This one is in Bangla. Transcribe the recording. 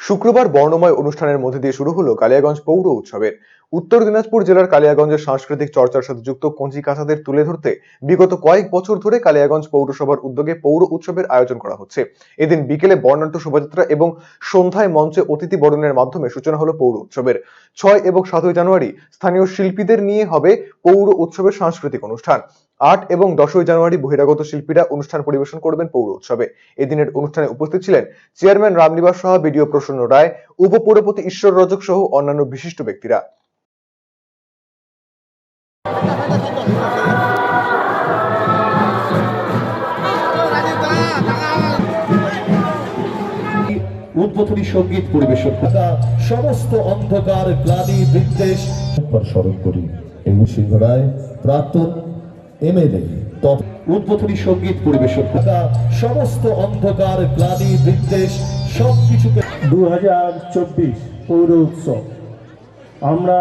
শুক্রবার বর্ণময় অনুষ্ঠানের মধ্যে দিয়ে শুরু হলো কালিয়াগঞ্জ পৌর উৎসবের। উত্তর দিনাজপুর জেলার কালিয়াগঞ্জের সাংস্কৃতিক চর্চার সাথে যুক্ত কঞ্চি কাঁচাদের তুলে ধরতে বিগত কয়েক বছর ধরে কালিয়াগঞ্জ পৌরসভার উদ্যোগে পৌর উৎসবের আয়োজন করা হচ্ছে। এদিন বিকেলে বর্ণাঢ্য শোভাযাত্রা এবং সন্ধ্যায় মঞ্চে অতিথি বরণের মাধ্যমে সূচনা হলো পৌর উৎসবের। ছয় এবং সাতই জানুয়ারি স্থানীয় শিল্পীদের নিয়ে হবে পৌর উৎসবের সাংস্কৃতিক অনুষ্ঠান। আট এবং দশই জানুয়ারি বহিরাগত শিল্পীরা অনুষ্ঠান পরিবেশন করবেন পৌর উৎসবে। এদিনের অনুষ্ঠানে উপস্থিত ছিলেন চেয়ারম্যান রামনিবাস সাহা, বিডিও প্রসন্ন রায়, উপপৌরপতি ঈশ্বর রজক সহ অন্যান্য বিশিষ্ট ব্যক্তিরা। উদ্বোধনী সংগীত পরিবেশন সমস্ত অন্ধকার গ্লানি বিদ্বেষ। স্মরণ করি এই সিংহ রায় প্রাক্তন এমএলএ উদ্বোধনী সংগীত পরিবেশন সমস্ত অন্ধকার গ্লানি বিদ্বেষ সবকিছুকে দু হাজার চব্বিশ পৌর উৎসব। আমরা